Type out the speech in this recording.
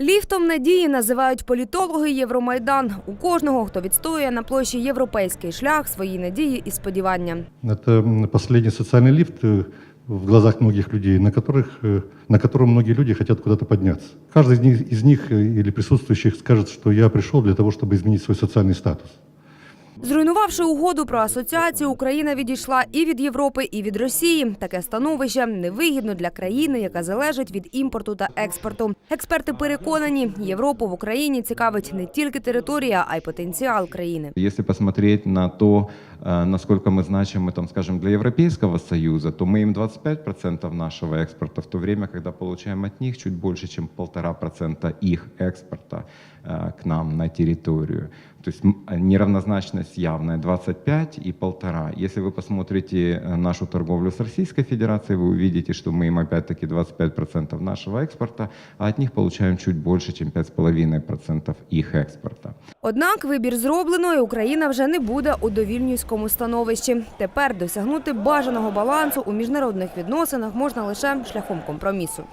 Ліфтом надії називають політологи Євромайдан. У кожного, хто відстоює на площі європейський шлях, свої надії і сподівання. Это м, последний социальный лифт э, в глазах многих людей, на, которых, э, на котором многие люди хотят куда-то подняться. Каждый из них, из них э, или присутствующих скажет, что я пришел для того, чтобы изменить свой социальный статус. Зруйнувавши угоду про асоціацію, Україна відійшла і від Європи, і від Росії. Таке становище невигідно для країни, яка залежить від імпорту та експорту. Експерти переконані, Європу в Україні цікавить не тільки територія, а й потенціал країни. Если посмотреть на то, э, насколько мы значимы, там, скажем, для Европейского Союза, то мы им 25% нашего экспорта, в то время, когда получаем от них чуть больше, чем 1,5% их экспорта э, к нам на территорию. То есть м, неравнозначность явная 25 и 1,5. Если вы посмотрите э, нашу торговлю с Российской Федерацией, вы увидите, что мы им опять-таки 25% нашего экспорта, а от них получаем чуть больше, чем 5,5% их экспорта. Однак вибір зроблено, і Україна вже не буде у довільнюському становищі. Тепер досягнути бажаного балансу у міжнародних відносинах можна лише шляхом компромісу.